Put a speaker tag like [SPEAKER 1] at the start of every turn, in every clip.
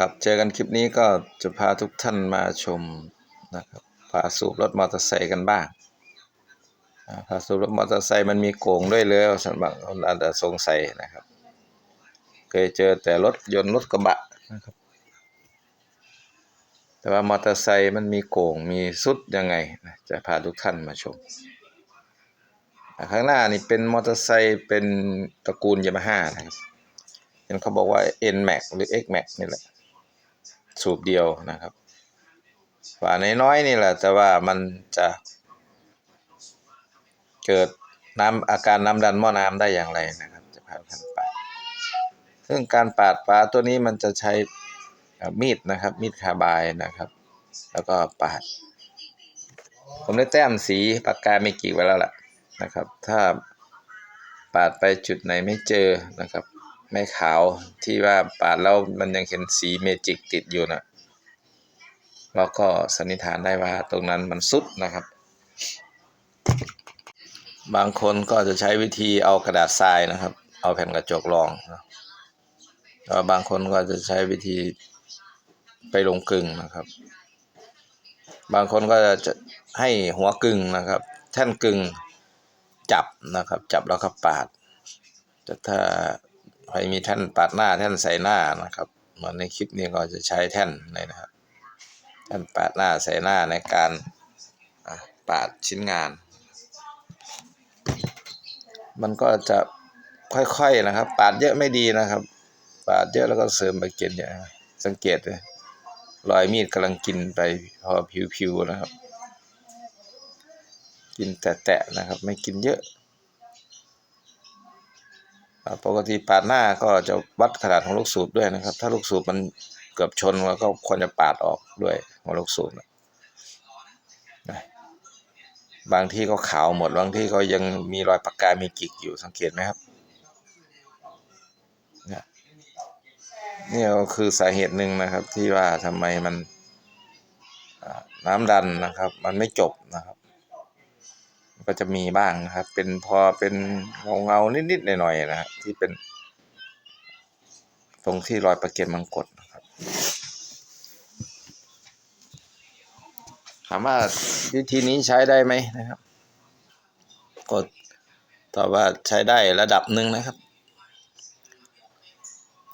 [SPEAKER 1] ครับ เจอกันคลิปนี้ก็จะพาทุกท่านมาชมนะครับพาสูบรถมอเตอร์ไซค์กันบ้างพาสูบรถมอเตอร์ไซค์มันมีโกงด้วยเลยสำหรับคนอาจจะสงสัยนะครับ เคยเจอแต่รถยนต์รถกระบะนะครับ แต่ว่ามอเตอร์ไซค์มันมีโกงมีสุดยังไงจะพาทุกท่านมาชมข้างหน้านี่เป็นมอเตอร์ไซค์เป็นตระกูลยามาฮ่านะครับเห็นเขาบอกว่า N Max หรือ X Max นี่แหละ สูบเดียวนะครับฝาน้อยๆนี่แหละ แต่ว่ามันจะเกิดน้ำอาการน้ำดันหม้อน้ำได้อย่างไรนะครับ จะพาท่านไปซึ่งการปาดปลาตัวนี้มันจะใช้มีดนะครับ มีดคาบายนะครับ แล้วก็ปาด ผมได้แต้มสีปากกาเมกิไว้แล้วล่ะนะครับ ถ้าปาดไปจุดไหนไม่เจอนะครับ ไม่ขาวที่ว่าปาดแล้วมันยังเห็นสีเมจิกติดอยู่นะเราก็สันนิษฐานได้ว่าตรงนั้นมันสุดนะครับ บางคนก็จะใช้วิธีเอากระดาษทรายนะครับ เอาแผ่นกระจกรองนะแล้วบางคนก็จะใช้วิธีไปลงกึ่งนะครับ บางคนก็จะให้หัวกึ่งนะครับ แท่นกึ่งจับนะครับ จับแล้วก็ปาดแต่ถ้า ครมีแท่นปาดหน้าแท่นใส่หน้านะครับ เหมือนในคลิปนี้ก็จะใช้แท่นเลยนะครับ แท่นปาดหน้าใส่หน้าในการปาดชิ้นงาน มันก็จะค่อยๆนะครับ ปาดเยอะไม่ดีนะครับ ปาดเยอะแล้วก็เสริมไปเกล็ดเนี่ยสังเกตเลยรอยมีดกำลังกินไปพอผิวๆนะครับ กินแตะๆนะครับ ไม่กินเยอะ ปกติปาดหน้าก็จะวัดขนาดของลูกสูบด้วยนะครับ ถ้าลูกสูบมันเกือบชนเราก็ควรจะปาดออกด้วยหัวลูกสูบนะบางที่ก็ขาวหมดบางที่ก็ยังมีรอยปากกา มีกิกอยู่สังเกตไหมครับนี่ก็คือสาเหตุหนึ่งนะครับ ที่ว่าทำไมมันน้ำดันนะครับ มันไม่จบนะครับ ก็จะมีบ้างนะครับ เป็นพอเป็นเงาเงาๆนิดๆหน่อยๆนะครับที่เป็น ตรงที่รอยประเก็นมังกรนะครับถามว่าวิธีนี้ใช้ได้ไหมนะครับก็ตอบว่าใช้ได้ระดับหนึ่งนะครับ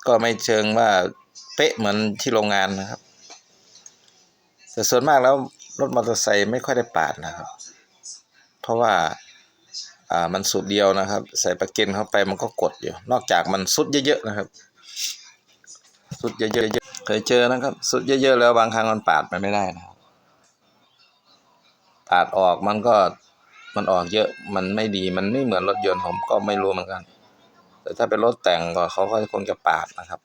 [SPEAKER 1] ก็ไม่เชิงว่าเป๊ะเหมือนที่โรงงานนะครับ แต่ส่วนมากแล้วรถมอเตอร์ไซค์ไม่ค่อยได้ปาดนะครับ ราะว่าอ่ามันสูบเดียวนะครับ ใส่ประเก็นเข้าไปมันก็กดอยู่ นอกจากมันสุดเยอะๆนะครับ สุดเยอะๆเคยเจอนะครับ สุดเยอะๆแล้วบางครั้งมันปาดมันไม่ได้นะครับปาดออกมันก็มันออกเยอะมันไม่ดีมันไม่เหมือนรถยนต์ผมก็ไม่รู้เหมือนกัน แต่ถ้าเป็นรถแต่งก็เขาก็คงจะปาดนะครับ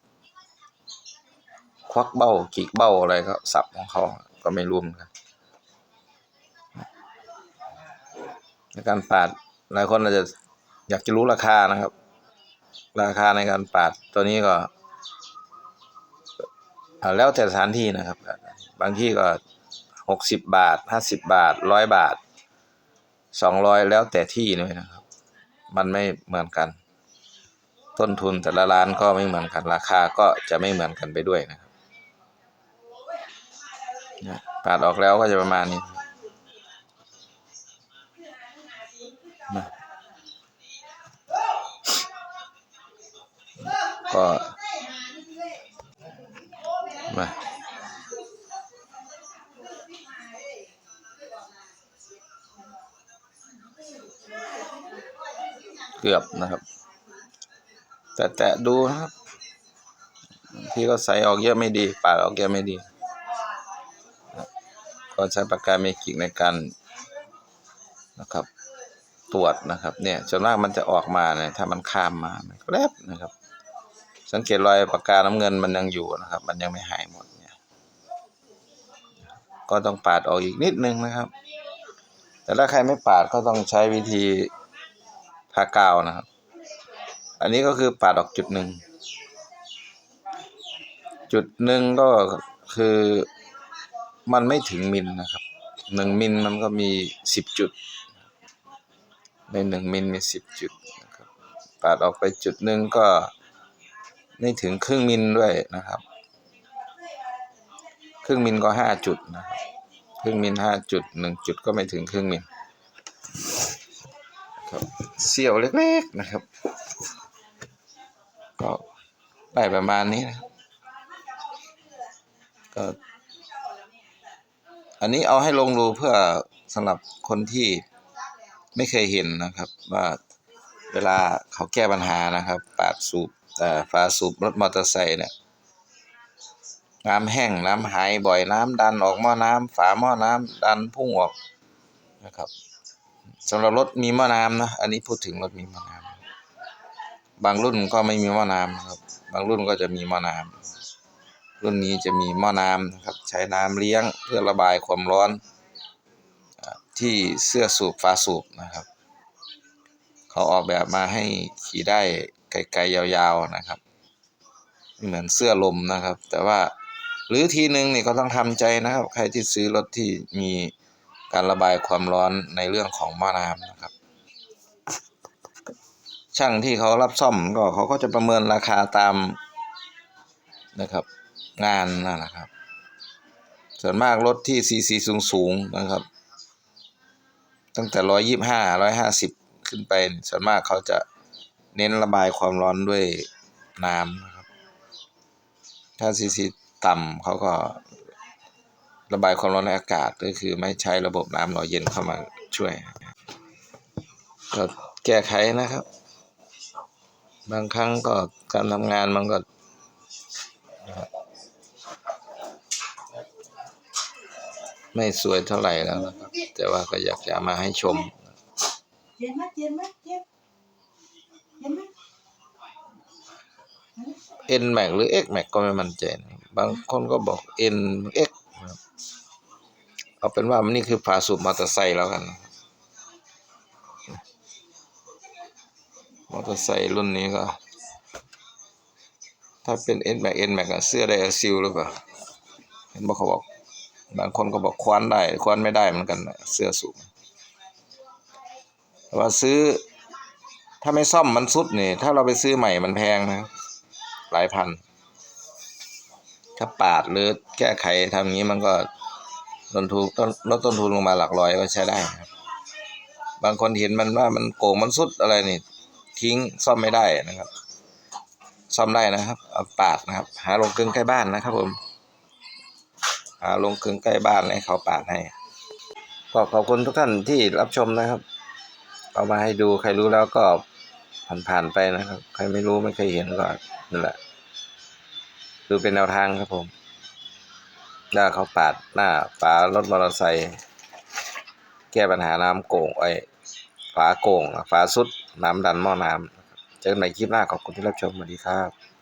[SPEAKER 1] ควักเบ้าขีกเบ้าอะไรก็สับของเขาก็ไม่รู้เหมือนกัน ในการปาดหลายคนอาจจะอยากจะรู้ราคานะครับ ราคาในการปาดตัวนี้ก็ แล้วแต่สถานที่นะครับ บางที่ก็หกสิบบาทห้าสิบบาทร้อยบาทสองร้อยแล้วแต่ที่เลยนะครับ มันไม่เหมือนกัน ต้นทุนแต่ละร้านก็ไม่เหมือนกัน ราคาก็จะไม่เหมือนกันไปด้วยนะครับปาดออกแล้วก็จะประมาณนี้ นะก็มาเกือบนะครับ แต่แตะดูครับ ที่ก็ใส่ออกเยอะไม่ดีปาดออกเยอะไม่ดี ก็ใช้ปากกาเมจิกในการนะครับ ตรวจนะครับ เนี่ยส่วนมากมันจะออกมาเนี่ยถ้ามันข้ามมามันก็แลบนะครับ สังเกตรอยปากกาน้ำเงินมันยังอยู่นะครับ มันยังไม่หายหมดเนี่ย ก็ต้องปาดออกอีกนิดนึงนะครับ แต่ถ้าใครไม่ปาดก็ต้องใช้วิธีทากาวนะครับ อันนี้ก็คือปาดออกจุดหนึ่งจุดหนึ่งก็คือมันไม่ถึงมิลนะครับหนึ่งมิลมันก็มีสิบจุด ในหนึ่งมิลมีสิบจุดนะครับปาดออกไปจุดหนึ่งก็ไม่ถึงครึ่งมิลด้วยนะครับ ครึ่งมิลก็ห้าจุดนะครับครึ่งมิลห้าจุดหนึ่งจุดก็ไม่ถึงครึ่งมิลครับเสี้ยวเล็กๆนะครับ ก็ได้ประมาณนี้นะก็อันนี้เอาให้ลงดูเพื่อสำหรับคนที่ ไม่เคยเห็นนะครับ ว่าเวลาเขาแก้ปัญหานะครับ ปาดสูบเอ่ฝาสูบรถมอเตอร์ไซค์เนี่ยน้ำแห้งน้ำหายบ่อยน้ำดันออกหม้อน้ำฝาหม้อน้ำดันพุ่งออกนะครับสำหรับรถมีหม้อน้ำนะอันนี้พูดถึงรถมีหม้อน้ำบางรุ่นก็ไม่มีหม้อน้ำครับ บางรุ่นก็จะมีหม้อน้ำรุ่นนี้จะมีหม้อน้ำนะครับ ใช้น้ำเลี้ยงเพื่อระบายความร้อน ที่เสื้อสูบฝาสูบนะครับ เขาออกแบบมาให้ขี่ได้ไกลๆยาวๆนะครับ เหมือนเสื้อลมนะครับ แต่ว่าหรือทีหนึ่งนี่ก็ต้องทำใจนะครับ ใครที่ซื้อรถที่มีการระบายความร้อนในเรื่องของหม้อน้ำนะครับ ช่างที่เขารับซ่อมก็เขาก็จะประเมินราคาตามนะครับ งานนั่นแหละครับ ส่วนมากรถที่ซีซีสูงๆนะครับ ตั้งแต่ร้อยยี่ห้าร้อยห้าสิบขึ้นไป ส่วนมากเขาจะเน้นระบายความร้อนด้วยน้ำนะครับ ถ้าซีซีต่ำเขาก็ระบายความร้อนในอากาศก็คือไม่ใช้ระบบน้ำหล่อเย็นเข้ามาช่วย ก็แก้ไขนะครับ บางครั้งก็การทำงานมันก็นะครับ ไม่สวยเท่าไหร่แล้วนะครับ แต่ว่าก็อยากจะมาให้ชม
[SPEAKER 2] เย็นไหมเย็นไหมเย็นเย็นไหม
[SPEAKER 1] N Max หรือ X Max ก็ไม่มั่นใจนะบางคนก็บอก N X นะครับเอาเป็นว่ามันนี่คือฝาสูบมอเตอร์ไซค์แล้วกันมอเตอร์ไซค์รุ่นนี้ก็ ถ้าเป็น N Max N Max อะเสื้อไดอะซิลหรือเปล่าเห็นบอกเขาบอก บางคนก็บอกคว้านได้คว้านไม่ได้เหมือนกันเสื้อสูบแต่ว่าซื้อถ้าไม่ซ่อมมันสุดนี่ ถ้าเราไปซื้อใหม่มันแพงนะหลายพัน ถ้าปาดหรือแก้ไขทำงนี้มันก็ต้นทุนต้นลดต้นทุนลงมาหลักร้อยก็ใช้ได้ครับบางคนเห็นมันว่ามันโกงมันสุดอะไรนี่ ทิ้งซ่อมไม่ได้นะครับ ซ่อมได้นะครับเอาปาดนะครับ หาลงกึ่งใกล้บ้านนะครับผม หาลงกึ่งใกล้บ้านให้เขาปาดให้ก็ขอบคุณทุกท่านที่รับชมนะครับ เอามาให้ดูใครรู้แล้วก็ผ่านๆไปนะครับ ใครไม่รู้ไม่เคยเห็นก็นั่นแหละดูเป็นแนวทางครับผมหน้าเขาปาดหน้าฝารถมอเตอร์ไซค์แก้ปัญหาน้ำโก่งไอ้ฝาโก่งฝาสุดน้ำดันหม้อน้ำเจอกันใหม่คลิปหน้าขอบคุณที่รับชมสวัสดีครับ